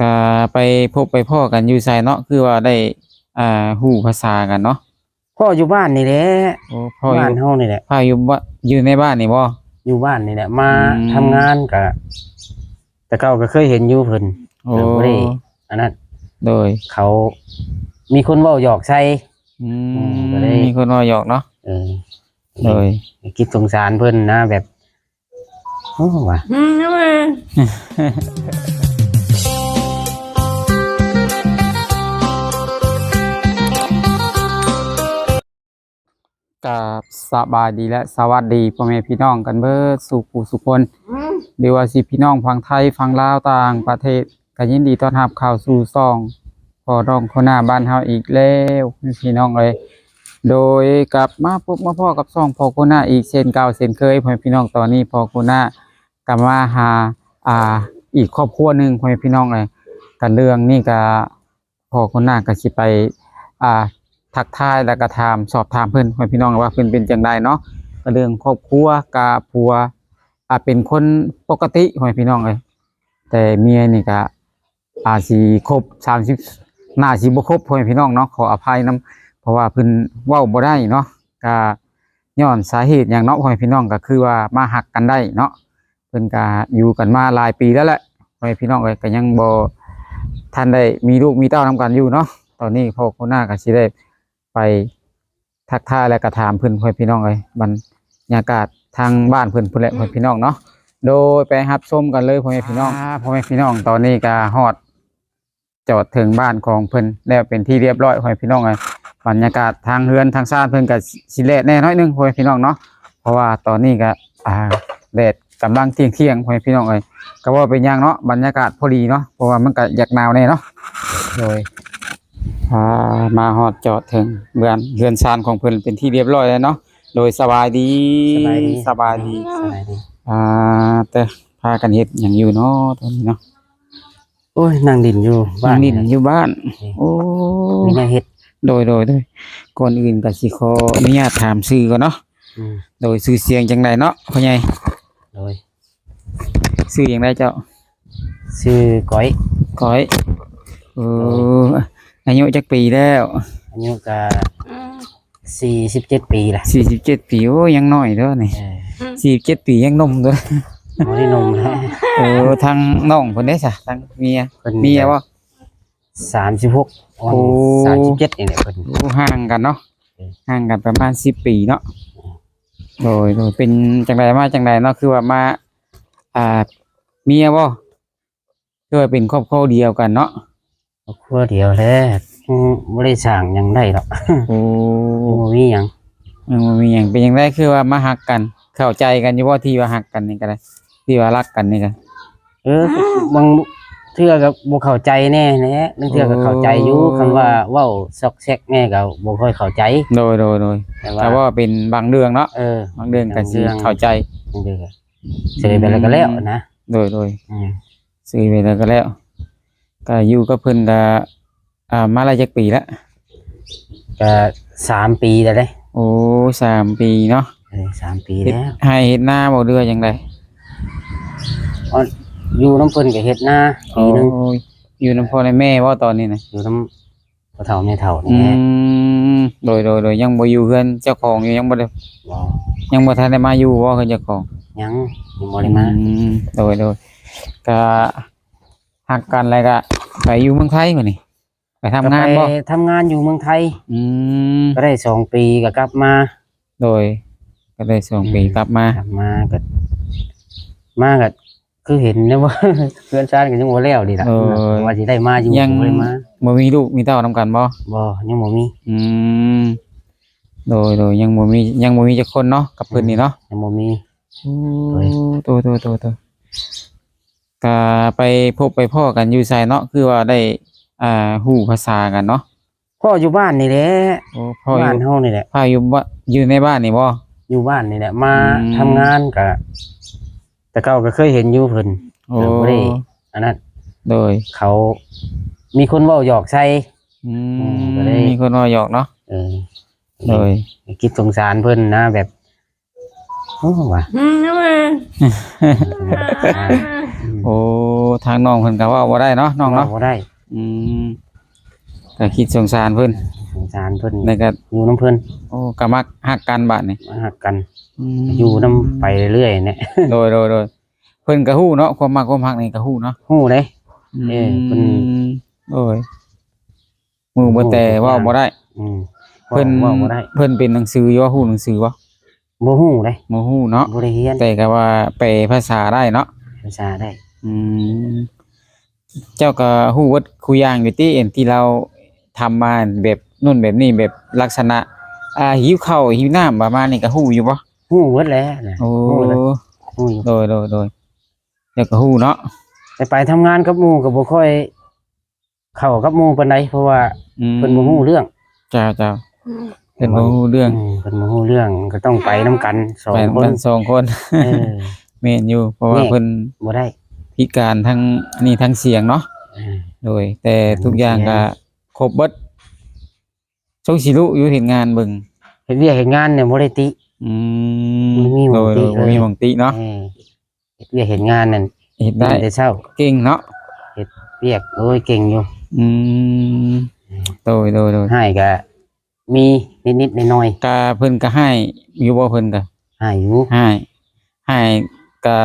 ก็ไปพบไปพ่อกันอยู่ไสเนาะคือว่าได้อ่าฮู้ภาษากันเนาะพ่ออยู่บ้านนี่แหละโอ้พ่ออบ้านยู่เฮานี่แหละ พ่ออยู่บ่อยู่ในบ้านนี่บ่ อยู่บ้านนี่แหละมาอืม ทำงานกะ แต่เก่าก็เคยเห็นอยู่เพิ่นโอ้แต่บ่ได้อันนั้นโดยเขา มีคนเว้าหยอกใส่ อือืมมก็ได้ มีคนว่าหยอกเนาะเออโดยคิดสงสารเพิ่นนะแบบโอ้ว่ะ อืม กับสบายดีและสวัสดีพ่อแม่พี่น้องกันเบิดสู่ผู้สุคนอืมหรือว่าสิพี่น้องฝั่งไทยฝั่งลาวต่างประเทศก็ยินดีต้อนรับเข้าสู่ซองพอร้องคนหน้าบ้านเฮาอีกแล้วพี่น้องเลย โดยกลับมาพบมาพ่อกับซองพอคนหน้าอีกเช่นเก่าเช่นเคยพ่อแม่พี่น้องตอนนี้พอคนหน้ากลับมาหาอ่าอีกครอบครัวหนึ่งพ่อแม่พี่น้องเลยกันเรื่องนี่ก็พอคนหน้าก็สิไปอ่า ทักทายแล้วก็ถามสอบถามเพิ่อนพี่น้องว่าเพิ่อนเป็นจังไดเนาะเรื่องครอบครัวกะผัวอาเป็นคนปกติให้พี่น้องเลยแต่เมียนี่ก็อาสิครบ30น่าสิบ่ครบให้พี่น้องเนาะขออภัยนํเพราะว่าเพิ่อนว้าบ่ได้เนาะก็ย้อนสาเหตุหยังเนาะให้พี่น้องก็คือว่ามาหักกันได้เนาะเพิ่อนก็อยู่กันมาหลายปีแล้วแหละให้พี่น้องเอ้ยก็ยังบ่ทันได้มีลูกมีเต้านํกันอยู่เนาะตอนนี้พ่อคนหน้าก็สิได้ ไปทักทายและกระถามเพื่อนพ่อพี่น้องเลยบรรยากาศทางบ้านเพื่อนเพื่อนและพ่อพี่น้องเนาะโดยไปรับชมกันเลยพ่อแม่พี่น้องาพ่อแม่พี่น้องตอนนี้ก็ฮอดจอดถึงบ้านของเพิ่นแล้วเป็นที่เรียบร้อยพ่อแม่พี่น้องเลยบรรยากาศทางเฮือนทางซ่านเพิ่นก็สิแลดแน่น้อยหนึงพ่อแม่พี่น้องเนาะเพราะว่าตอนนี้ก็อ่าแดดกำลังเที่ยงเที่ยงๆพ่อแม่พี่น้องเลยก็ว่าเป็นหยังเนาะบรรยากาศพอดีเนาะเพราะว่ามันก็อยากหนาวแน่เนาะโดย พามาฮอดจอดถึงเรือนเรือนชานของเพิ่นเป็นที่เรียบร้อยแล้วเนาะโดยสบายดีสบายดี สบายดีสบายดีอ่าแต่พากันเฮ็ดหยังอยู่เนาะตอนนี้เนาะโอ้ยนั่งดินอยู่บ้าบ้านนนี่อยู่บ้าน โอ้มีแนวเฮ็ดโดยโดยโดยก่อนอื่นก็สิขออนุญาตถามชื่อก่อนเนาะอืมโดยชื่อเสียงจังไดเนาะพ่อใหญ่โดยชื่อจังไดเจ้า ชื่อก้อยก้อยเออ อายุจักปีแล้วอายุก็อืม47ปีละ47ปีโอ้ยังน้อยเด้อนี่เออ47ปียังหนมเด้อบ่ได้นมแล้วเออทางน้องเพิ่นได้ซะทางเมียเพิ่นเมียบ่36โอ้37นี่แหละเพิ่นโอ้ห่างกันเนาะอืม ห่างกันประมาณสิบปีเนาะโดยโดยเป็นจังไดมาจังไดเนาะคือว่ามาอ่าเมียบ่คือว่าเป็นครอบครัวเดียวกันเนาะ ครอบครัวเดียวแหล้วบ่ได้สร้างหยังได้หรอกโอ้บ่มีหยังยังบ่มีหยังเป็นจังไดคือว่ามาฮักกัน เข้าใจกันอยู่บ่ที่ว่าฮักกันนี่ก็ได้ที่ว่ารักกันนี่ก็ เออบางเทื่อก็บ่เข้าใจแน่แหละบางเทื่อก็เข้าใจอยู่โอ้คันว่าเว้าซอกแซกแม่ก็บ่ค่อยเข้าใจโดยโดยโดยแต่ว่าแต่ว่าเป็นบางเรื่องเนาะเออ บางเรื่องก็สิบางเรื่องเข้าใจบางเทื่อก็เสร็จไปแล้วก็แล้วนะโดยโดยอืม ซื้อไปแล้วก็แล้ว ก็อยู่กับเพิ่นก็อ่ามาหลายจักปีแล้วก็สามปีแล้วเด้โอ้สามปีเนาะเออสามปีเฮ็ดแล้วให้เฮ็ดหน้าบ่เดือจังไดอ๋ออยู่น้ำเพิ่นก็เฮ็ดนาปีหนึงโอ้ยอยู่นำพ่อและแม่ว่าตอนนี้นะอยู่น้ำพ่อเฒ่าแม่เฒ่าอืนี่แหละมโดยโดยโดยยังบ่อยู่เฮือนเจ้าของอยู่ยังบ่ได้บ่ยังบ่ทันได้มาอยู่ว่าเฮือนเจ้าของ ยังยังบ่ได้มาอืมโดยโดยก็ ฮักกันแล้วก็ไปอยู่เมืองไทยมื้อนี้ไปทำงานบ่ก็ไปทำงานอยู่เมืองไทย อืมก็ได้สองปีก็กลับมา โดย ก็ได้สองปีอืมกลับมากลับมาก็มาก็คือเห็นนะว่า เพื่อนชาติก็ยังบ่แล้วดีล่ะว่าสิได้มาอยู่ยังบ่ได้มาบ่มีลูกมีเต้านำกันบ่บ่ยังบ่มี อืมโดยโดยยังบ่มียังบ่มีจักคนเนาะกับเพิ่นนี่เนาะยังบ่มีโอ้ตัวตัวตัวตัว ก็ไปพบไปพ่อกันอยู่ไสเนาะคือว่าได้อ่าฮู้ภาษากันเนาะพ่ออยู่บ้านนี่แหละโอ้พ่ออบ้านยู่เฮานี่แหละ พ่ออยู่บ่อยู่ในบ้านนี่บ่ อยู่บ้านนี่แหละ มาอืม ทำงานก็แต่เก่าก็เคยเห็นอยู่เพิ่น โอ้เออบ่ได้ อันนั้นโดยเขามีคนเว้าหยอกใส่ อือืมมก็ได้ มีคนว่าหยอกเนาะเออโดยคิดสงสารเพิ่นนะแบบโอ้ว่ะ อืมนั่นเองอ่า โอ้ทางน้องเพิ่นก็เว่าบ่ได้เนาะน้องเนาะว้บ่ได้อืมก็คิดสงสารเพิ่นสงสารเพิ่นแล้วก็อยู่น้ำเพิ่นโอ้ก็มักฮักกันบาดนี่มาหักกันมอยู่น้ำไปเรื่อยๆเนี่ยโดยโดยโดยเพิ่นก็ฮู้เนาะความมักความฮักนี่ก็ฮู้เนาะฮู้เลย เอ้ยเพิ่น มโอ้ยมือบ่แต่เว่าบ่ได้ อืมเพิ่นว่าบ่ได้เพิ่นเป็นหนังสืออยู่ว่าฮู้หนังสือบ่บ่ฮู้เลยบ่ฮู้เนาะบ่ได้เรียนแต่ก็ว่าแปลภาษาได้เนาะภาษาได้ อืมเจ้าก็ฮู้วัดคุยอย่างอยู่ที่เอ็นที่เราทำมาแบบนู่นแบบนี้แบบลักษณะ อ่าหิวข้าวหิวน้ำประมาณนี้ก็ฮู้อยู่บ่ฮู้หมดแล้วนะโอ้ฮู้เลยฮู้อยู่โดยโดยโดยเจ้าก็ฮู้เนาะแต่ไปทำงานกับหมู่ก็บ่ค่อย เข้ากับหมู่ปานใดเพราะว่าอืมเพิ่นบ่ฮู้เรื่องเจ้าเจ้าเพิ่นบ่ฮู้เรื่องอืมเพิ่นบ่ฮู้เรื่องก็ต้องไปนํกันสองแฟนคนกันสองคน เออแม่นอยู่เพราะว่าแม่ เพิ่นบ่ได้ พิการทั้งอันนี้ทั้งเสียงเนาะเออโดย แต่ทุกอย่างก็ครบเบิดชงสิรู้อยู่เห็นงานเบิ่งเฮ็ดเวียกเฮ็ดงานเนี่ยบ่ได้ติอืมมันมีหม้โดองยติโดยบ่เลยมีหมองติเนาะเออเฮ็ดเวียกเฮ็ดงานนั่นเฮ็ดได้แต่เช้าเก่งเนาะเวียกโอ้ยเก่งอยู่อืมโดยโดยโดยให้ก็มีนิดๆหน่อยกาเพิ่นก็ให้อยู่บ่เพิ่นก็ๆให้อยู่ให้ให้ก็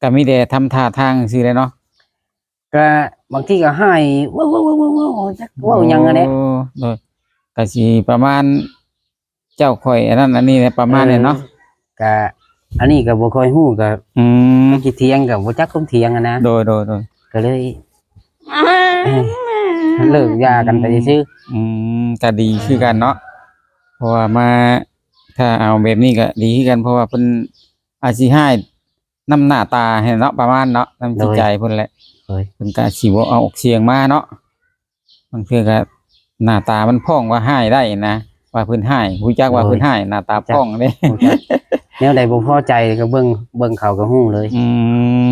ก็มีแต่ทำท่าทางซื่อเลยเนาะก็บางทีก็ให้ว้าวๆๆๆจักเว้าหยังอะเนี่ยโโดยก็สิประมาณ เจ้าข่อยอันนั้นอันนี้แหละประมาณนี้เนาะก็อันนี้ก็บ่ค่อยฮู้ก็อืมคิดเถียงก็บ่จักคมเถียงอะนะโดยโดยโดยก็เลยเอ้ยเลิกยากันไปซื่ออืมก็ดีคือกันเนาะเพราะว่ามาถ้าเอาแบบนี้ก็ดีคือกันเพราะว่าเพิ่นอาจสิให้ น้ำหน้าตาให้เนาะประมาณเนาะน้ำจิตใจเพิ่นแหละเฮ้ยเพิ่นก็สิบ่เอาออกเสียงมาเนาะบางเทื่อก็หน้าตามันพ้องว่าให้ได้นะว่าเพิ่นให้รู้จักว่าเพิ่นให้หน้าตาพ้องเด้ฮู้จักแนวใดบ่พอใจก็เบิ่งเบิ่งเขาก็ฮู้เลยอื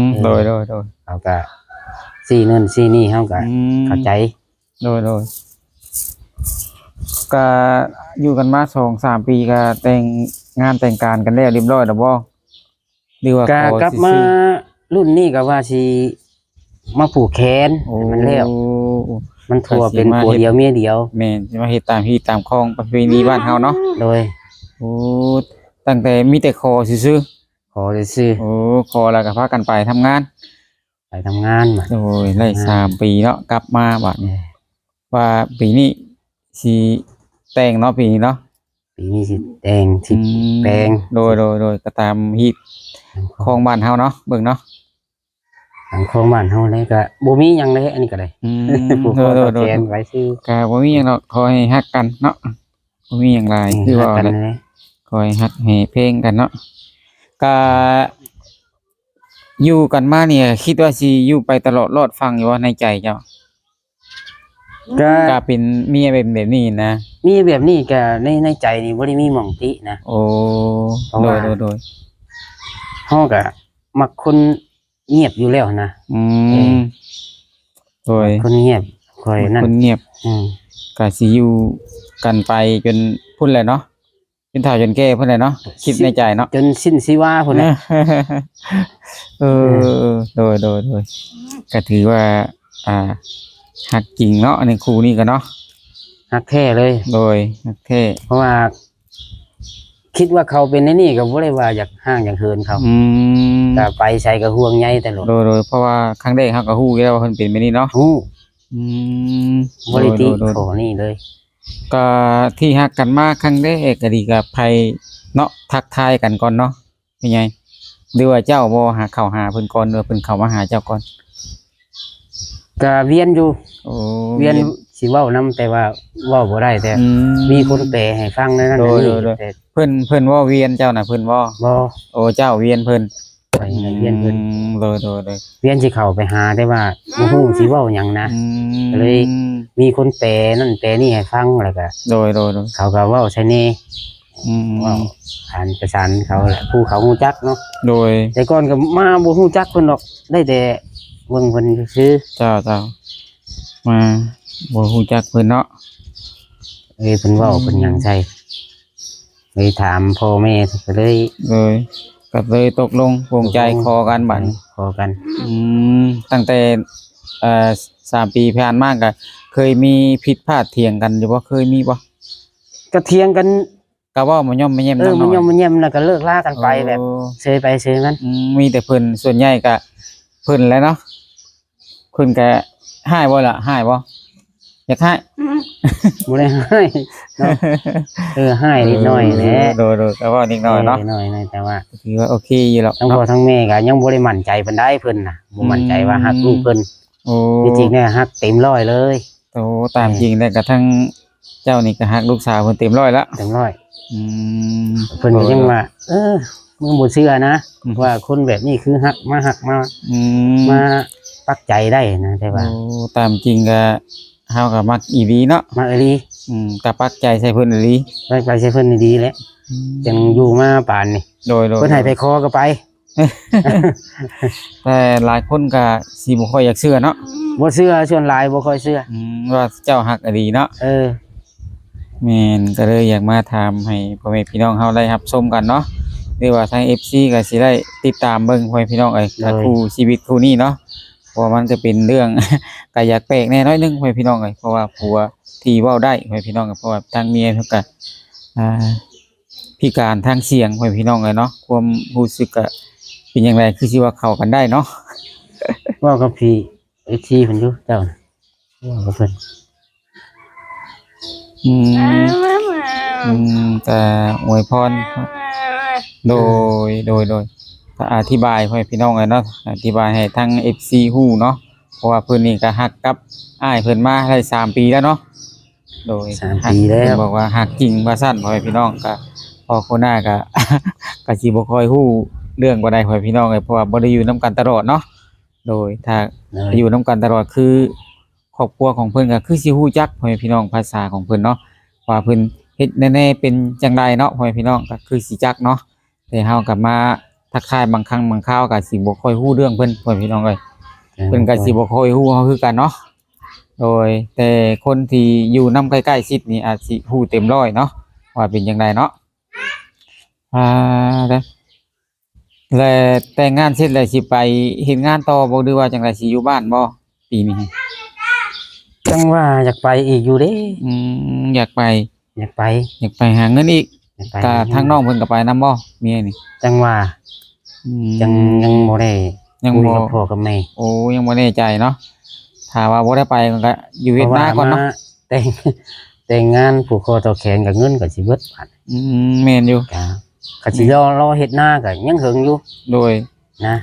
มโดยโดยโดยเขาก็ซี่นั่นซี่นี่เฮาก็อืม เข้าใจ โดยโดยก็อยู่กันมาสองสามปีก็แต่งงานแต่งการกันแล้วเรียบร้อยแล้วบ่ หรือว่าก็ขอกลับสิมาซื้อรุ่นนี้ก็ว่าสิมาผูกแขนโอ้ให้มันแล้วมันทั่วก็สิเป็นมาผัวเฮ็ดเดียวเมียเดียว แม่นสิมาเฮ็ดตามที่ตามคองประเพณีบ้านเฮาเนาะโดย โอ้ตั้งแต่มีแต่คอซื่อขอได้ซื้อๆโอ้คอแล้วก็พากันไปทำงาน ไปทำงานมา โอ้ยได้สามปีเนาะกลับมาบัดนี้ว่าปีนี้สิแต่งเนาะปีนี้เนาะ ปีนี้สิแดงสิอืมแปลงโดยโดยโดยก็ตามฮีตของบ้านเฮาเนาะเบิ่งเนาะสังคมบ้านเฮาเลยก็บ่มีหยังเลยอันนี้ก็ได้อืมผูกโดคอยโดต่อยโดแขยนไว้ซื้อก็บ่มีหยังหรอกขอให้ฮักกันเนาะบ่มีหยังหลายคือว่ากันแหละเลยขอให้ฮักให้เพลงกันเนาะก็อยู่กันมาเนี่ย คิดว่าสิอยู่ไปตลอดรอดฟังอยู่ว่าในใจเจ้าก็ก็เป็นเมียเป็นแบบนี้นะ มีแบบนี้ก็ในในใจนี่บ่ได้มีหม่องตินะ โอ้เพราะโดว่า ยโดยโดยเฮาก็มักคนเงียบอยู่แล้วนะ อืเอมอโดยคนเงียบคอยนั่นคนเงียบอืมก็สิอยู่กันไปจนพุ่นแหละเนาะจนเฒ่าจนแก่พุ่นแหละเนาะคิดในใจเนาะ จนสิ้นชีวาพุ่นน่ะ เออ โดยโดยโดยก็ถือว่า อ่าหักจริงเนาะในครูนี่กันเนาะ ฮักแท้เลย โดยหักแท้เพราะว่า คิดว่าเขาเป็นในนี่ก็บ่ได้ว่าอยากห้างอยากเฮินเขาอืมก็ไปใส่ก็ห่วงใยตลอดโดยโดยเพราะว่าครั้งแรกเขาก็ฮู้อยู่แล้วว่าเพิ่นเป็นแบบนี้เนาะฮู้อืมบ่ได้ติโดยโดยขโดอยนี่เลย ก็ที่ฮักกันมาครั้งแรกก็ดีกับไผเนาะทักทายกันก่อนเนาะเป็นไงหรือว่าเจ้าบ่หาเข้าหาเพิ่นก่อนหรือว่าเพิ่นเข้ามาหาเจ้าก่อนก็เวียนอยู่ โอ้เวียน สิเว้านํแต่ว่าเว้าบ่ได้แต่ อืมีคนแปลให้ฟังในนั้นโดยนี่โดยโดยแต่เพิ่นเพิ่นว่าเวียนเจ้าน่ะเพิ่นว่าบ่โอ้เจ้าเวียนเพิ่นไปให้เวียนเพิ่นอืมโดยโดยโดยเวียนสิเข้าไปหาได้ว่าบ่ฮู้สิเว้าหยังนะ อืมเลย มีคนแปลนั่นแปลนี่ให้ฟังแล้วก็โดยโดยโดยเขาก็เว้าใช่แน่อืมเว้าผ่านประสานเขาแหละผู้เขาฮู้จักเนาะโดยแต่ก่อนก็มาบ่ฮู้จักเพิ่นดอกได้แต่เบิ่งเพิ่นซื่อเจ้าเจ้ามา บ่ฮู้จักเพิ่นเนาะเอ้ยเพิ่นเว้าเพิ่นหยังใช่เลยถามพ่อแม่ก็เลยเลยก็เลยตกลงปรงใจคอกันบัดนี้ขอกันอืมตั้งแต่เอ่อสามปีผ่านมาก็เคยมีผิดพลาดเถียงกันอยู่บ่เคยมีบ่ก็เถียงกันก็เว่ามันย่อมไม่แย่มเอน้อองมันน้อยยอมมันเยี่ยมแล้วก็เลิกลากันไปแบบโอ้ เซยไปเซยมันอืมมีแต่เพิ่นส่วนใหญ่ก็เพิ่นแหล้วเนาะเพิ่นก็ให้บ่ล่ะให้บ่ อยากให้บ่ได้ให้เนาะเออให้นิดหน่อยแหละโดยโดยก็ว่านิดหน่อยเนาะนิดหน่อยๆแต่ว่าถือว่าโอเคอยู่หรอกทั้งพ่อเนาะทั้งแม่ก็ยังบ่ได้มั่นใจปานใดเพิ่นน่ะบ่มั่นใจว่าฮักลูกเพิ่นโอ้จริงๆเนี่ยฮักเต็มร้อยเลยโตตามจริงแล้วก็ทั้งเจ้านี่ก็ฮักลูกสาวเพิ่นเต็มร้อยแล้วเต็มร้อยอืมเพิ่นก็ยังว่าเออมึงบ่เชื่อนะอืมว่าคนแบบนี้คือฮักมาฮักมาอืมมาปักใจได้นะแต่ว่าโอ้ตามจริงก็ เฮาก็มักอีหลีเนาะมาเอรีอืมก็ปักใจใส่เพิ่นอีหลีไปไปใช้เพิ่นดีๆแหละจังอยู่มาป่านนี่โดยโดยเพิ่นให้ไปคอก็ไปแต่หลายคนก็สิบ่ค่อยอยากเชื่อเนาะบ่เชื่อส่วนหลายบ่ค่อยเชื่ออืมว่าเจ้าฮักอีหลีเนาะเออแม่นก็เลยอยากมาถามให้พ่อแม่พี่น้องเฮาได้รับชมกันเนาะหรือว่าทาง FC ก็สิได้ติดตามเบิ่งพ่อแม่พี่น้องเอ้ยกับคู่ชีวิตคู่นี้เนาะ เพราะว่ามันจะเป็นเรื่องก็อยากแปลกแน่น้อยนึงพ่อแม่พี่น้องเอ้ยเพราะว่าผัวที่เว้าได้พ่อแม่พี่น้องเอ้ยเพราะว่าทางเมียเพิ่นก็อ่าพิการทางเสียงพ่อแม่พี่น้องเอ้ยเนาะความรู้สึกก็เป็นอย่างไรคือสิว่าเข้ากันได้เนาะเว่ากับพี่ไอ้ที่เพิ่นอยู่เจ้าน่ะเว่ากับเพิ่นอืมอืมแต่อวยพรโดยโดยโดย ก็อธิบายให้พี่น้องเลยเนาะอธิบายให้ทั้ง FC ฮู้เนาะเพราะว่าเพิ่นนี่ก็ฮักกับอ้ายเพิ่นมาได้สามปีแล้วเนาะโดยสามปีแล้ว เพิ่นบอกว่าฮักจริงว่าซั่นพ่อแม่พี่น้องก็พอคนหน้าก็ ก็สิบ่ค่อยฮู้เรื่องบ่ได้พ่อแม่พี่น้องเลยเพราะว่าบ่ได้อยู่นํกันตลอดเนาะโดยถ้าเลยอยู่นํกันตลอดคือครอบครัวของเพิ่นก็คือสิฮู้จักพ่อแม่พี่น้องภาษาของเพิ่นเนาะว่าเพิ่นเฮ็ดแน่ๆเป็นจังไดเนาะพ่อแม่พี่น้องก็คือสิจักเนาะแต่เฮาก็มา ทักทายบางครั้งบางคราวก็สิบ่ค่อยฮู้เรื่องเพิ่นพ่อแม่พี่น้องเอ้ยเพิ่นก็สิบ่ค่อยฮู้เฮาคือกันเนาะโดยแต่คนที่อยู่นํใกล้ๆชิดนี่อาจสิฮู้เต็มร้อยเนาะว่าเป็นจังไดเนาะอ่าแล้วแล้วแต่งงานเสร็จแล้วสิไปเฮ็ดงานต่อบ่หรือว่าจังไดสิอยู่บ้านบ่ปีนี้จังว่าอยากไปอีกอยู่เด้อืมอยากไป อยากไป อยากไปหาเงินอีก อยากไปก็ทางน้องเพิ่นก็ไปนํบ่เมียนี่จังว่าอืมยังยังบ่ได้ยังคุยบ่กับพ่อกับแม่โอ้ยังบ่แน่ใจเนาะถ้าว่าบ่ได้ไปก็อยู่เวียดนามก่อนเนาะพระว่มแต่งแต่งงานผูกคอต่อแขนกับเงินก็สิเบิดบาทอืมแม่นอยู่ก็ก็สิรอรอเฮ็ดหน้าก็ยังหึงอยู่โดยนะ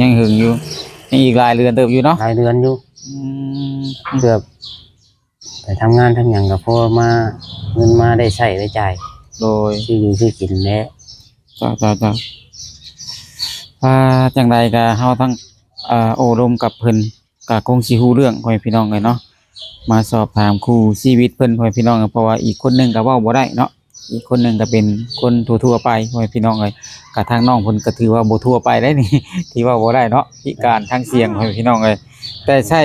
ยังหึงอยู่ยังอีกหลายเดือนเติบอยู่เนาะรายเดือนอยู่อืมเพื่อไปทำงานทำหยังก็พอมาเงินมาได้ใช้ได้จ่าย โดยซื้ออยู่ซื้อกินแหล้วจ้าจ้าจ้าว่าจังใดก็เฮาทั้งอ่าโอ้รมกับเพิ่นก็คงสิฮู้เรื่องพ่อแม่พี่น้องเลยเนาะมาสอบถามครูชีวิตเพิ่นพ่อแม่พี่น้องเพราะว่าอีกคนหนึงก็เว้าบ่ได้เนาะอีกคนหนึงก็เป็นคนทั่วๆไปพ่อแม่พี่น้องเลยก็ทางน้องเพิ่นก็ถือว่าบ่ทั่วไปได้นี่ ที่เว่าบ่ได้เนาะพิการทางเสียงพ่อแม่พี่น้องเลยแต่ใช่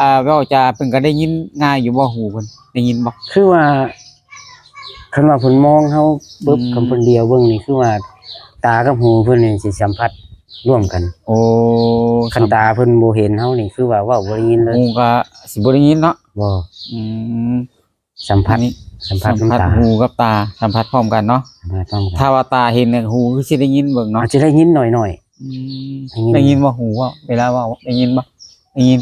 อ่าเว้าจาเพิ่นก็ได้ยินง่ายอยู่บ่หูเพิ่นได้ยินบ่คือว่า คันว่าเพิ่นมองเฮาปึ๊บอืม คำเพิ่นเดียวเบิ่งนี่คือว่า ตากับหูเพิ่นนี่สิสัมผัสร่วมกันโอ้คันตาเพิ่นบ่เห็นเฮานี่คือว่าเว้าบ่ได้ยินเลยหูก็สิบ่ได้ยินเนาะบ่อืมสัมผัอัสนนี้สัมผัสัสมน้ำผัสตาหูกับตาสัมผัสพร้อมกันเนาะสัมผัสพร้อมกันถ้าว่าตาเห็นเนี่ยหูคือสิได้ยินเบิ่งเนาะอาจจะได้ยินหน่อย อืมได้ยิน ได้ยินว่าหูว่าเวลาเว่าได้ยินบ่ได้ยิน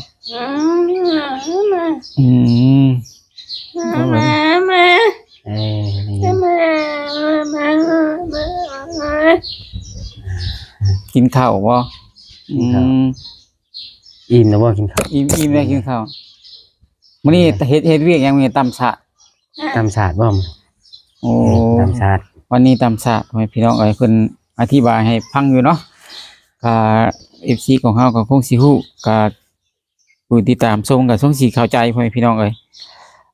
อืมๆเอ้ย ได้ยินกินข้าวบ่อืมอิ่มแล้วบ่กินข้าวอิ่มอิ่มได้กินข้าวมื้อนี้เฮ็ดเฮ็ดเวียกหยังมื้อนี้ตำฉะตามศาสตร์บ่มโอ้ตามศาสตร์วันนี้ตำฉะให้พี่น้องเอ้ยเพิ่นอธิบายให้ฟังอยู่เนาะก็ FC ของเฮาก็คงสิฮู้ก็ผู้ติดตามชมก็คงสิเข้าใจพ่อแม่พี่น้องเอ้ย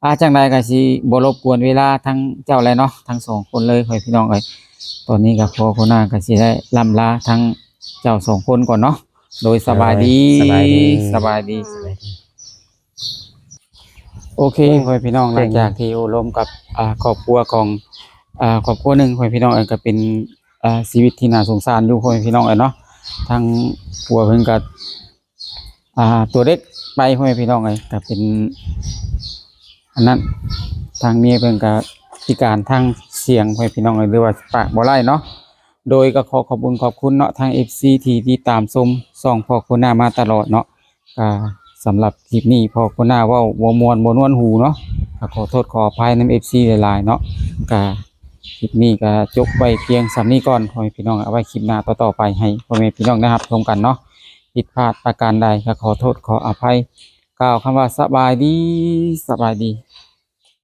อาจังใดก็สิบ่รบกวนเวลาทั้งเจ้าเลยเนาะทั้งสองคนเลยพ่อพี่น้องเอ้ยตอนนี้ก็พอคนหน้าก็สิได้ล่ำลาทั้งเจ้าสองคนก่อนเนาะโดยสบายดีสบายดี สบายดีสบายดีโอเคพ่อพี่น้องหเจ๋ลังงจากที่อบรมกับอ่าครอบครัวของอ่าครอบครัวหนึ่งพ่อพี่น้องเองก็เป็นอ่าชีวิตที่น่าสงสารอยู่พ่อแม่พี่น้องเอ้ยเนาะทางผัวเพิ่นก็อ่าตัวเล็กไปพ่อแม่พี่น้องเอ้ยก็เป็น อันนั้นทางเมียเพิ่นก็พิการทางเสียงพ่อแม่พี่น้องเอ้ยหรือว่าปากบ่ไล่เนาะโดยก็ขอขอบคุณขอบคุณเนาะทาง FC ที่ติดตามชมส่องพ่อคนหน้ามาตลอดเนาะก็สำหรับคลิปนี้พ่อคนหน้าเว้าบ่ม่วนบ่นวลหูเนาะก็ขอโทษขออภัยนำ FC หลายๆเนาะก็คลิปนี้ก็จบไว้เพียงสำนี้ก่อนพ่อแม่พี่น้องเอาไว้คลิปหน้าต่อๆไปให้พ่อแม่พี่น้องได้รับชมกันเนาะผิดพลาดประการใดก็ขอโทษขออภัย กล่าวคำว่าสบายดีสบายดี